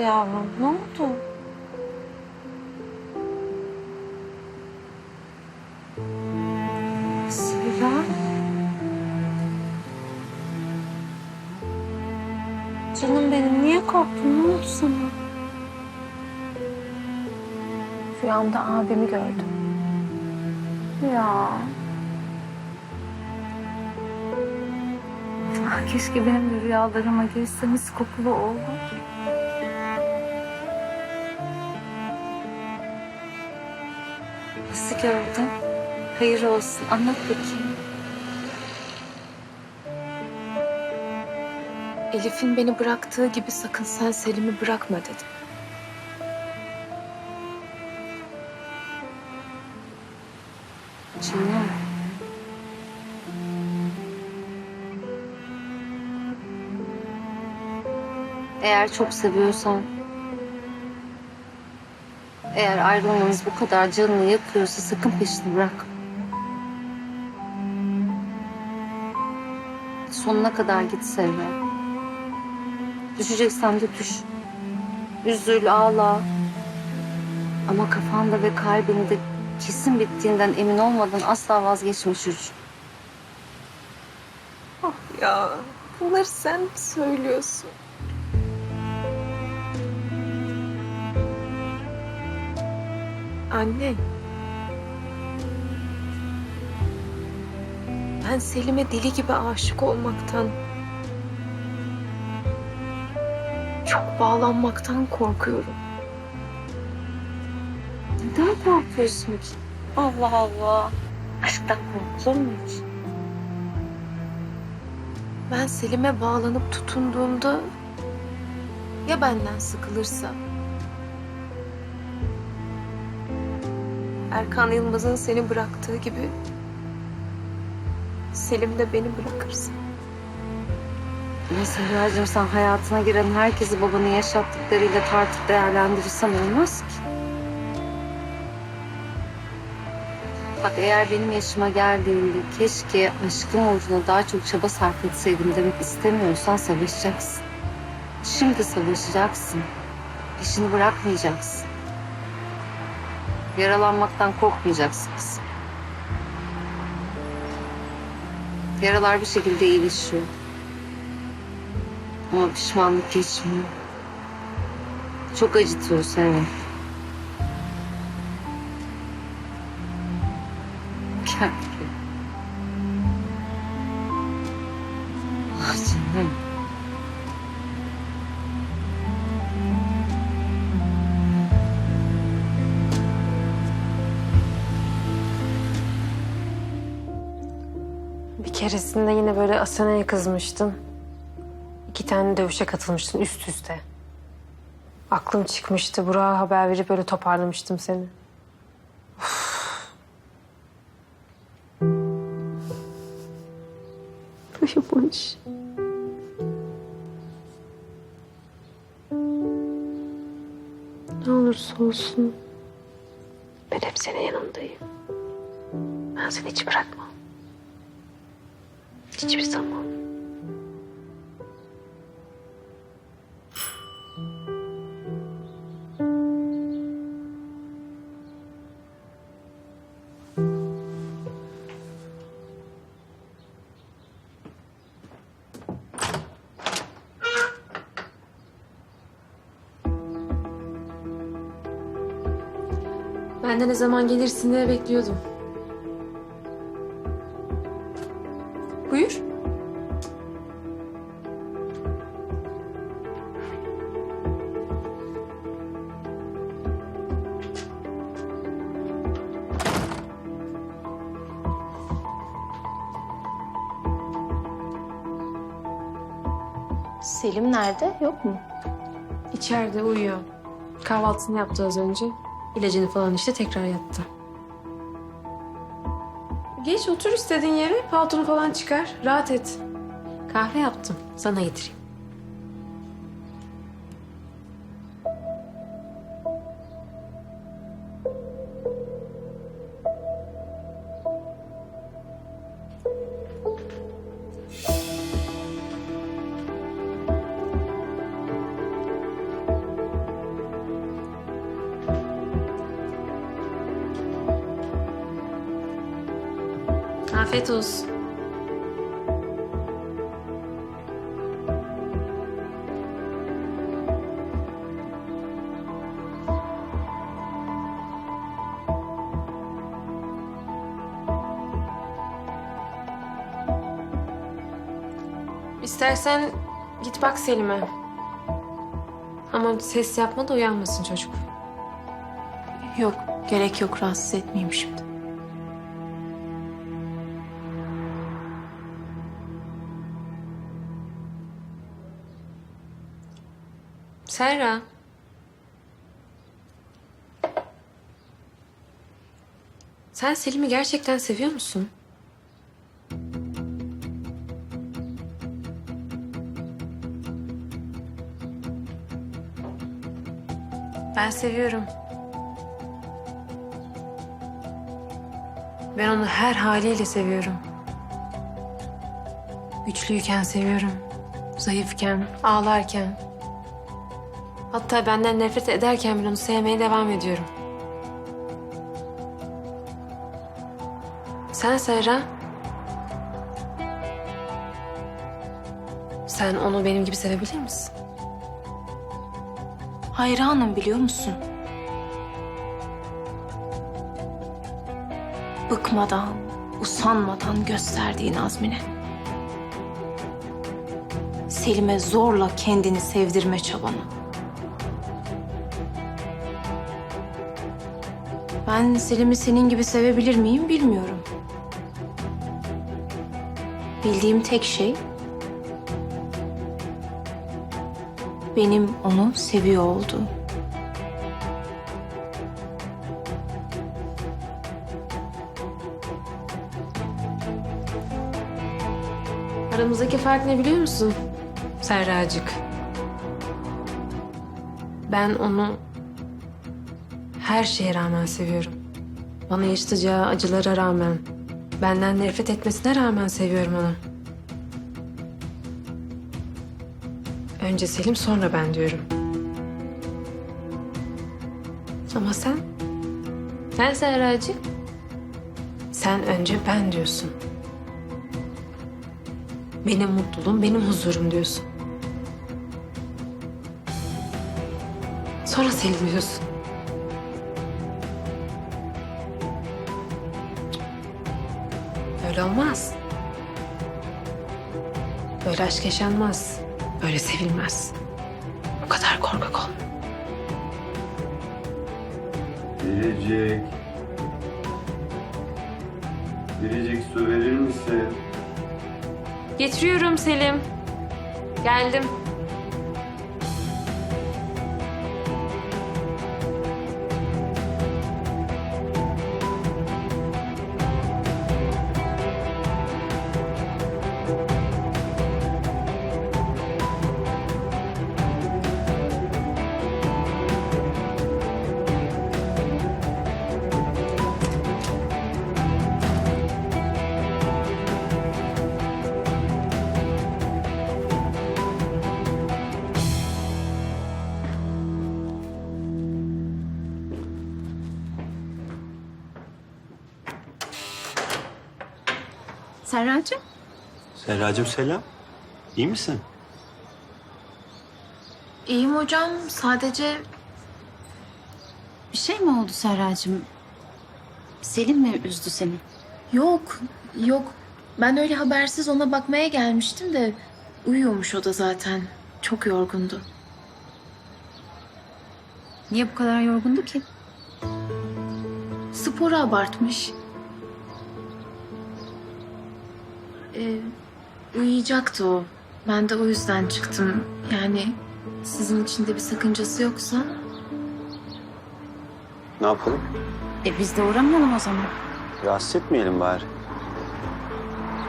yavrum? Ne oldu? Sibel. Canım benim niye korktun? Ne oldu sana? Rüyamda abimi gördüm. Ya. Ah, keşke benim de rüyalarıma girse mis kokulu oğlum. Nasıl gördün? Hayır olsun. Anlat bakayım. Elif'in beni bıraktığı gibi sakın sen Selim'i bırakma dedim. Canım. Eğer çok seviyorsan, eğer ayrılmanız bu kadar canını yakıyorsa sakın peşini bırakma. Sonuna kadar git Serra. Düşeceksen de düş. Üzül, ağla. Ama kafanda ve kalbinde kesin bittiğinden emin olmadan asla vazgeçme çocuğum. Ya bunları sen söylüyorsun. Anne. Ben Selim'e deli gibi aşık olmaktan, çok bağlanmaktan korkuyorum. Neden korkuyorsun ki? Allah Allah. Aşktan korkulur mu hiç? Ben Selim'e bağlanıp tutunduğumda ya benden sıkılırsa? Erkan Yılmaz'ın seni bıraktığı gibi Selim de beni bırakırsa. Ama Serracığım sen hayatına giren herkesi babanın yaşattıklarıyla tartıp değerlendirirsen olmaz ki. Bak eğer benim yaşıma geldiğinde keşke aşkım uğruna daha çok çaba sarf etseydim demek istemiyorsan savaşacaksın. Şimdi savaşacaksın. Peşini bırakmayacaksın. Yaralanmaktan korkmayacaksın kızım. Yaralar bir şekilde iyileşiyor. Ama pişmanlık geçmiyor. Çok acıtıyor Serra. Gel. Keresinde yine böyle Asena'ya kızmıştın. İki tane dövüşe katılmıştın üst üste. Aklım çıkmıştı. Burak'a haber verip böyle toparlamıştım seni. Uyumuş. Ne olursa olsun ben hep senin yanındayım. Ben seni hiç bırakmam. Hiçbir zaman. Ben de ne zaman gelirsin diye bekliyordum. Selim nerede? Yok mu? İçeride uyuyor. Kahvaltısını yaptı az önce. İlacını falan işte tekrar yattı. Geç otur istediğin yere. Paltonu falan çıkar. Rahat et. Kahve yaptım. Sana getireyim. Afiyet olsun. İstersen git bak Selim'e. Ama ses yapma da uyanmasın çocuk. Yok gerek yok rahatsız etmeyeyim şimdi. Serra. Sen Selim'i gerçekten seviyor musun? Ben seviyorum. Ben onu her haliyle seviyorum. Güçlüyken seviyorum. Zayıfken, ağlarken. Hatta benden nefret ederken bile onu sevmeye devam ediyorum. Sen Serra. Sen onu benim gibi sevebilir misin? Hayranım biliyor musun? Bıkmadan, usanmadan gösterdiğin azmine. Selim'e zorla kendini sevdirme çabanı. Ben Selim'i senin gibi sevebilir miyim bilmiyorum. Bildiğim tek şey benim onu seviyor olduğum. Aramızdaki fark ne biliyor musun? Serracık. Ben onu her şeye rağmen seviyorum. Bana yaşatacağı acılara rağmen, benden nefret etmesine rağmen seviyorum onu. Önce Selim sonra ben diyorum. Ama sen? Sen Serracık. Sen önce ben diyorsun. Benim mutluluğum, benim huzurum diyorsun. Sonra Selim diyorsun. Böyle aşk yaşanmaz. Böyle sevilmez. O kadar korkak olma. Biricik. Biricik su verir misin? Getiriyorum Selim. Geldim. Serracığım? Serracığım selam. İyi misin? İyiyim hocam. Sadece Bir şey mi oldu Serracığım? Selim mi üzdü seni? yok, yok. Ben öyle habersiz ona bakmaya gelmiştim de uyuyormuş o da zaten. Çok yorgundu. Niye bu kadar yorgundu ki? Sporu abartmış. Ee, uyuyacaktı o. Ben de o yüzden çıktım. Yani sizin için de bir sakıncası yoksa Ne yapalım? E biz de uğramayalım o zaman. Rahatsız etmeyelim bari.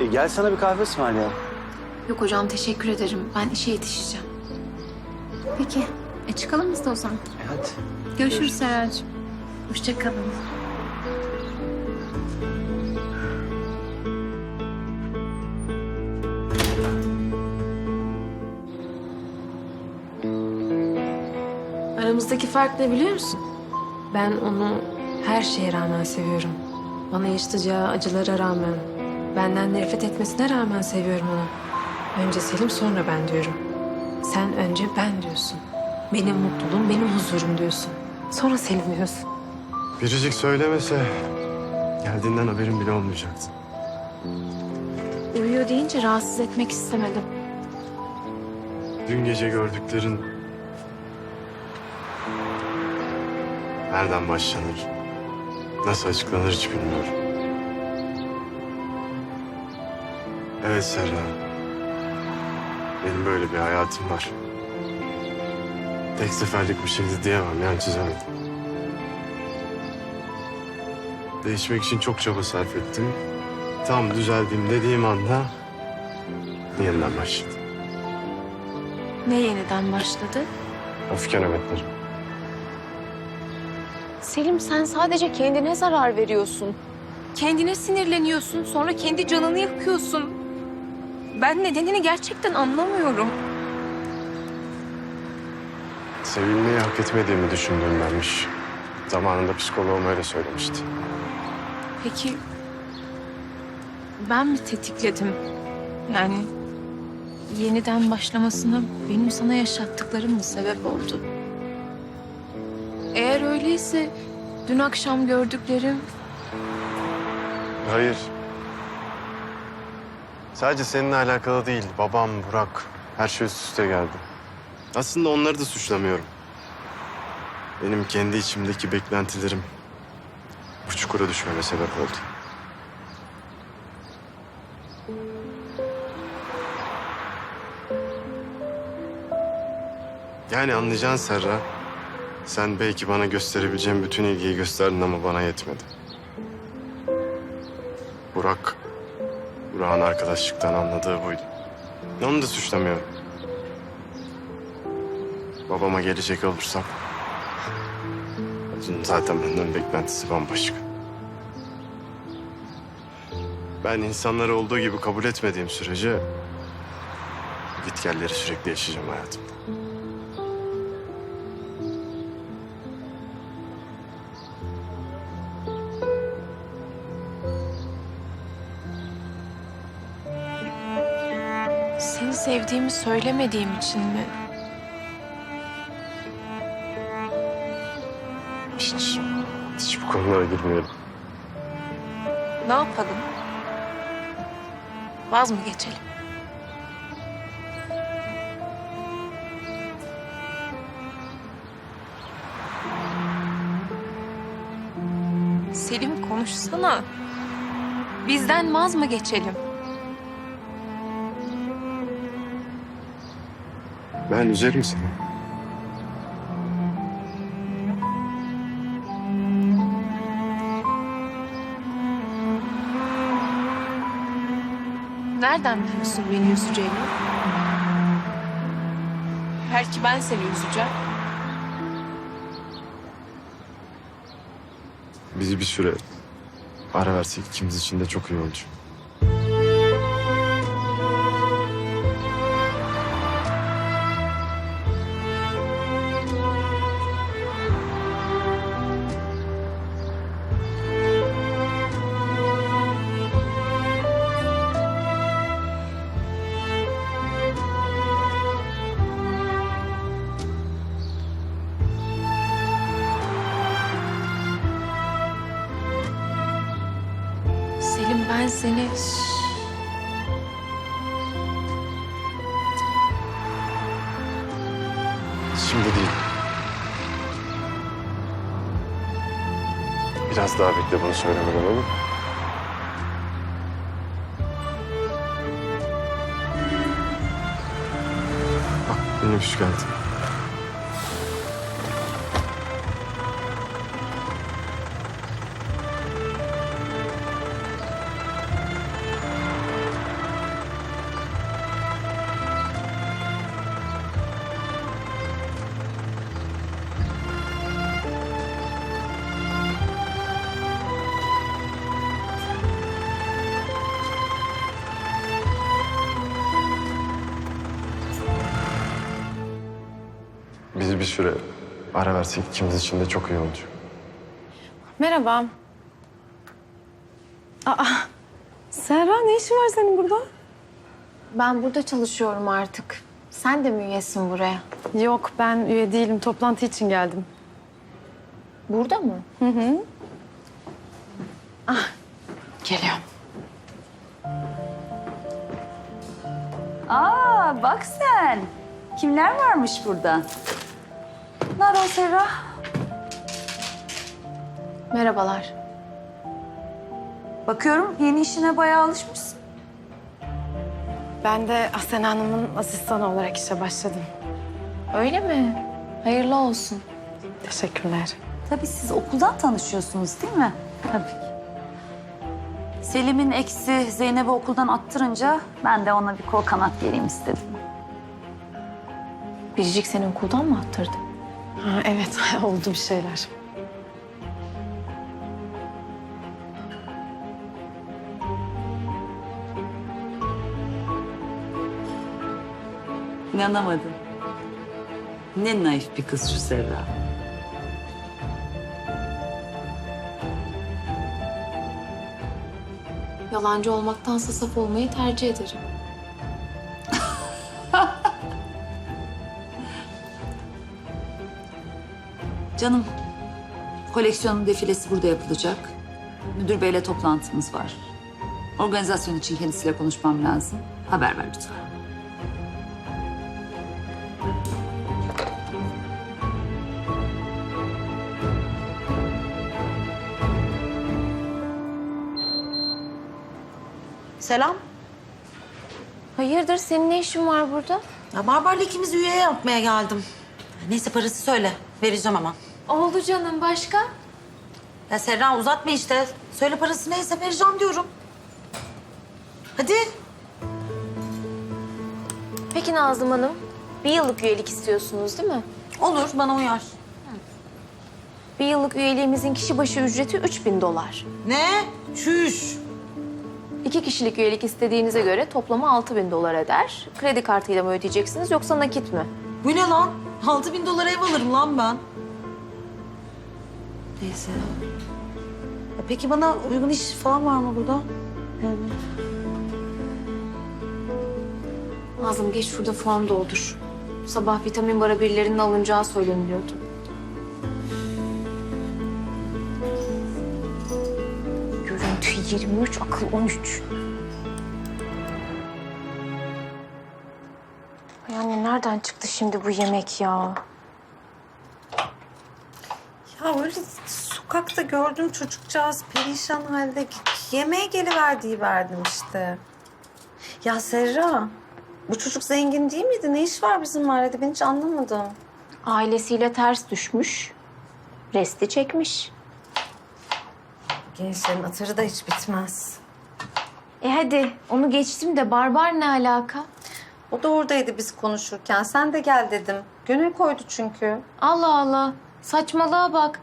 E, gel sana bir kahve ısmarlayalım. Yok hocam teşekkür ederim. Ben işe yetişeceğim. Peki. E çıkalım biz de o zaman. E, hadi. Görüşürüz Serracığım. Hoşçakalın. Aramızdaki fark ne biliyor musun? Ben onu her şeye rağmen seviyorum. Bana yaşatacağı acılara rağmen, Benden nefret etmesine rağmen seviyorum onu. Önce Selim sonra ben diyorum. Sen önce ben diyorsun. Benim mutluluğum, benim huzurum diyorsun. Sonra Selim diyorsun. Biricik söylemese geldiğinden haberim bile olmayacaktı. Uyuyor deyince rahatsız etmek istemedim. Dün gece gördüklerin nereden başlanır, nasıl açıklanır hiç bilmiyorum. Evet Serra, benim böyle bir hayatım var. Tek seferlik bir şeydi diyemem, yani çizemedim. Değişmek için çok çaba sarf ettim. Tam düzeldim dediğim anda yeniden başladı. Ne yeniden başladı? Öfke nöbetleri. Selim sen sadece kendine zarar veriyorsun. Kendine sinirleniyorsun sonra kendi canını yakıyorsun. Ben nedenini gerçekten anlamıyorum. Sevilmeyi hak etmediğimi düşündüğümdenmiş. Zamanında psikoloğum öyle söylemişti. Peki ben mi tetikledim? Yani yeniden başlamasına benim sana yaşattıklarım mı sebep oldu? Eğer öyleyse dün akşam gördüklerim Hayır. Sadece seninle alakalı değil. Babam, Burak, her şey üst üste geldi. Aslında onları da suçlamıyorum. Benim kendi içimdeki beklentilerim bu çukura düşmeme sebep oldu. Yani anlayacaksın Serra. Sen belki bana gösterebileceğin bütün ilgiyi gösterdin ama bana yetmedi. Burak, Burak'ın arkadaşlıktan anladığı buydu. Onu da suçlamıyorum. Babama gelecek olursam... zaten benden beklentisi bambaşka. Ben insanları olduğu gibi kabul etmediğim sürece... ...gitgelleri sürekli yaşayacağım hayatımda. Sevdiğimi söylemediğim için mi? Hiç, hiç bu konulara girmeyelim. Ne yapalım? Vaz mı geçelim? Selim konuşsana. Bizden vaz mı geçelim? Ben üzerim seni. Nereden biliyorsun beni üzeceğini? Belki ben seni üzeceğim. Bizi bir süre ara versek ikimiz için de çok iyi olacak. Selim ben seni... Şimdi değil. Biraz daha bekle bunu söylemeden olur mu? Bak minibüs geldi. Süre ara versek ikimiz için de çok iyi olacak. Merhaba. Aa, Serra ne işin var senin burada? Ben burada çalışıyorum artık. Sen de mi üyesin buraya? Yok ben üye değilim. Toplantı için geldim. Burada mı? Geliyorum. Aa bak sen. Kimler varmış burada? Naro Serra. Merhabalar. Bakıyorum yeni işine bayağı alışmışsın. Ben de Asena Hanım'ın asistanı olarak işe başladım. Öyle mi? Hayırlı olsun. Teşekkürler. Tabii siz okuldan tanışıyorsunuz değil mi? Tabii. Selim'in eksi Zeynep'i okuldan attırınca ben de ona bir kol kanat gereyim istedim. Biricik seni okuldan mı attırdı? Ha, evet oldu bir şeyler. İnanamadım. Ne naif bir kız şu Serra. Yalancı olmaktansa saf olmayı tercih ederim. Canım, koleksiyonun defilesi burada yapılacak. Müdür beyle toplantımız var. Organizasyon için kendisiyle konuşmam lazım. Haber ver lütfen. Selam. Hayırdır senin ne işin var burada? Ya Barbar'la ikimiz üye yapmaya geldim. Neyse parası söyle. Vereceğim ama. Oldu canım başka? Ya Serra uzatma işte. Söyle parası neyse vereceğim diyorum. Hadi. Peki Nazım Hanım, bir yıllık üyelik istiyorsunuz değil mi? Olur bana uyar. Bir yıllık üyeliğimizin kişi başı ücreti 3000 dolar. Ne? Çüş. İki kişilik üyelik istediğinize göre toplamı 6000 dolar eder. Kredi kartıyla mı ödeyeceksiniz yoksa nakit mi? Bu ne lan? Altı bin dolara ev alırım lan ben. Neyse. Ya peki bana uygun iş falan var mı burada? Yani. Nazım geç şurada form doldur. Sabah vitamin bara birilerinin alınacağı söyleniliyordu. Görüntü 23, akıl 13. Ay anne nereden çıktı şimdi bu yemek? Ya öyle sokakta gördüm çocukcağız perişan halde yemeğe geliverdiği verdim işte. Ya Serra, bu çocuk zengin değil miydi? Ne iş var bizim mahallede? Ben hiç anlamadım. Ailesiyle ters düşmüş. Resti çekmiş. Gençlerin atırı da hiç bitmez. E hadi onu geçtim de barbar ne alaka? O da oradaydı biz konuşurken. Sen de gel dedim. Gönül koydu çünkü. Allah Allah. Saçmalığa bak.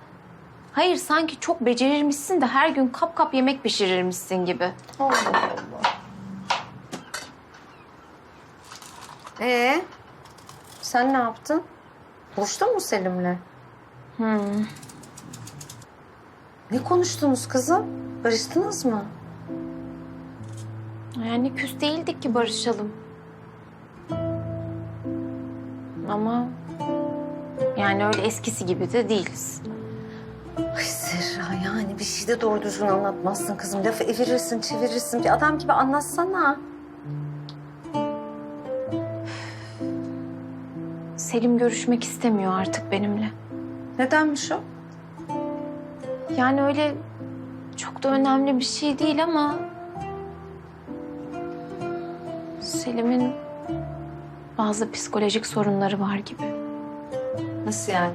Hayır sanki çok becerirmişsin de her gün kap kap yemek pişirirmişsin gibi. Allah Allah. Ee, sen ne yaptın? Buluştun mu Selim'le? Hmm. Ne konuştunuz kızım? Barıştınız mı? Yani küs değildik ki barışalım. Ama yani öyle eskisi gibi de değiliz. Ay Serra yani bir şey de doğru düzgün anlatmazsın kızım. Lafı evirirsin çevirirsin. Bir adam gibi anlatsana. Selim görüşmek istemiyor artık benimle. Nedenmiş o? Yani öyle çok da önemli bir şey değil ama... Selim'in bazı psikolojik sorunları var gibi. Nasıl yani?